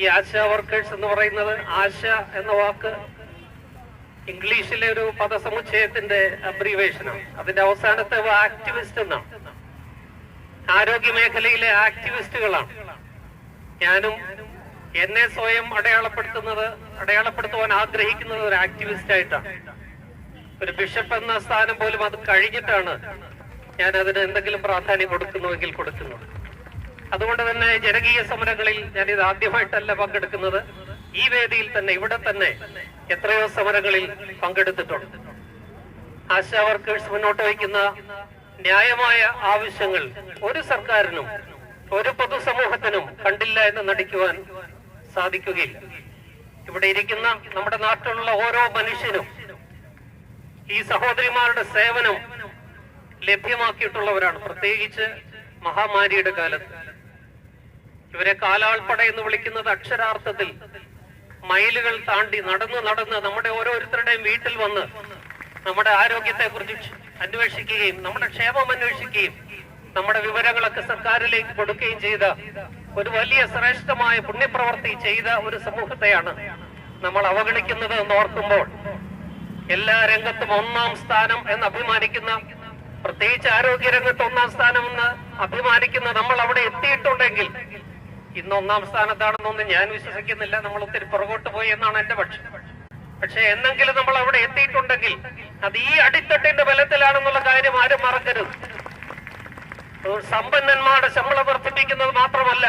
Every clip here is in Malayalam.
ഈ ആശ വർക്കേഴ്സ് എന്ന് പറയുന്നത് ആശ എന്ന വാക്ക് ഇംഗ്ലീഷിലെ ഒരു പദസമുച്ചയത്തിന്റെ അബ്രീവേഷനാണ് അതിന്റെ അവസാനത്തെ ആക്ടിവിസ്റ്റ് എന്നാണ്. ആരോഗ്യ മേഖലയിലെ ആക്ടിവിസ്റ്റുകളാണ് ഞാനും എന്നെ സ്വയം അടയാളപ്പെടുത്തുന്നത് അടയാളപ്പെടുത്തുവാൻ ആഗ്രഹിക്കുന്നത് ഒരു ആക്ടിവിസ്റ്റ് ആയിട്ടാണ്. ഒരു ബിഷപ്പ് എന്ന സ്ഥാനം പോലും അത് കഴിഞ്ഞിട്ടാണ് ഞാൻ അതിന് എന്തെങ്കിലും പ്രാധാന്യം കൊടുക്കുന്നുവെങ്കിൽ കൊടുക്കുന്നു. അതുകൊണ്ട് തന്നെ ജനകീയ സമരങ്ങളിൽ ഞാൻ ഇത് ആദ്യമായിട്ടല്ല പങ്കെടുക്കുന്നത്. ഈ വേദിയിൽ തന്നെ ഇവിടെ തന്നെ എത്രയോ സമരങ്ങളിൽ പങ്കെടുത്തിട്ടുണ്ട്. ആശാ വർക്കേഴ്സ് മുന്നോട്ട് വയ്ക്കുന്ന ന്യായമായ ആവശ്യങ്ങൾ ഒരു സർക്കാരിനും ഒരു പൊതുസമൂഹത്തിനും കണ്ടില്ല എന്ന് നടിക്കുവാൻ സാധിക്കുകയില്ല. ഇവിടെ ഇരിക്കുന്ന നമ്മുടെ നാട്ടിലുള്ള ഓരോ മനുഷ്യനും ഈ സഹോദരിമാരുടെ സേവനം ലഭ്യമാക്കിയിട്ടുള്ളവരാണ്. പ്രത്യേകിച്ച് മഹാമാരിയുടെ കാലത്ത്. ഇവരെ കാലാൾപ്പട എന്ന് വിളിക്കുന്നത് അക്ഷരാർത്ഥത്തിൽ മൈലുകൾ താണ്ടി നടന്ന് നടന്ന് നമ്മുടെ ഓരോരുത്തരുടെയും വീട്ടിൽ വന്ന് നമ്മുടെ ആരോഗ്യത്തെ കുറിച്ച് അന്വേഷിക്കുകയും നമ്മുടെ ക്ഷേമം അന്വേഷിക്കുകയും നമ്മുടെ വിവരങ്ങളൊക്കെ സർക്കാരിലേക്ക് കൊടുക്കുകയും ചെയ്ത ഒരു വലിയ ശ്രേഷ്ഠമായ പുണ്യപ്രവർത്തി ചെയ്ത ഒരു സമൂഹത്തെയാണ് നമ്മൾ അവഗണിക്കുന്നത് എന്ന് ഓർക്കുമ്പോൾ എല്ലാ രംഗത്തും ഒന്നാം സ്ഥാനം എന്ന് അഭിമാനിക്കുന്ന പ്രത്യേകിച്ച് ആരോഗ്യ രംഗത്ത് ഒന്നാം സ്ഥാനം എന്ന് അഭിമാനിക്കുന്ന നമ്മൾ അവിടെ എത്തിയിട്ടുണ്ടെങ്കിൽ ഇന്ന് ഒന്നാം സ്ഥാനത്താണെന്നൊന്നും ഞാൻ വിശ്വസിക്കുന്നില്ല. നമ്മൾ ഒത്തിരി പുറകോട്ട് പോയി എന്നാണ് എന്റെ പക്ഷം. പക്ഷെ എന്നെങ്കിലും നമ്മൾ അവിടെ എത്തിയിട്ടുണ്ടെങ്കിൽ അത് ഈ അടിത്തട്ടിന്റെ ബലത്തിലാണെന്നുള്ള കാര്യം ആരും മറക്കരുത്. സമ്പന്നന്മാരുടെ ശമ്പളം വർദ്ധിപ്പിക്കുന്നത് മാത്രമല്ല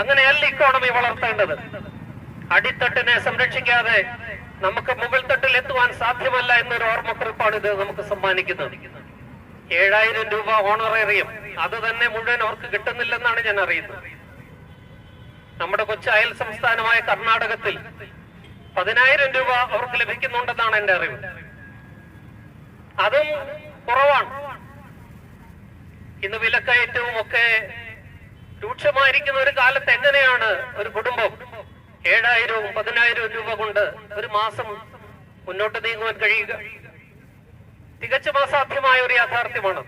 അങ്ങനെയല്ല ഇക്കോണമി വളർത്തേണ്ടത്. അടിത്തട്ടിനെ സംരക്ഷിക്കാതെ നമുക്ക് മുകൾ തട്ടിൽ എത്തുവാൻ സാധ്യമല്ല എന്നൊരു ഓർമ്മക്കുറിപ്പാണ് ഇത് നമുക്ക് സമ്മാനിക്കുന്നത്. ഏഴായിരം രൂപ ഓണറേറിയം അത് തന്നെ മുഴുവൻ അവർക്ക് കിട്ടുന്നില്ലെന്നാണ് ഞാൻ അറിയുന്നത്. നമ്മുടെ കൊച്ചു അയൽ സംസ്ഥാനമായ കർണാടകത്തിൽ പതിനായിരം രൂപ അവർക്ക് ലഭിക്കുന്നുണ്ടെന്നാണ് എന്റെ അറിവ്. അതും കുറവാണ്. ഇന്ന് വിലക്കയറ്റവും ഒക്കെ രൂക്ഷമായിരിക്കുന്ന ഒരു കാലത്ത് എങ്ങനെയാണ് ഒരു കുടുംബം ഏഴായിരവും പതിനായിരവും രൂപ കൊണ്ട് ഒരു മാസം മുന്നോട്ട് നീങ്ങുവാൻ കഴിയുക? തികച്ചും അസാധ്യമായ ഒരു യാഥാർത്ഥ്യമാണ്.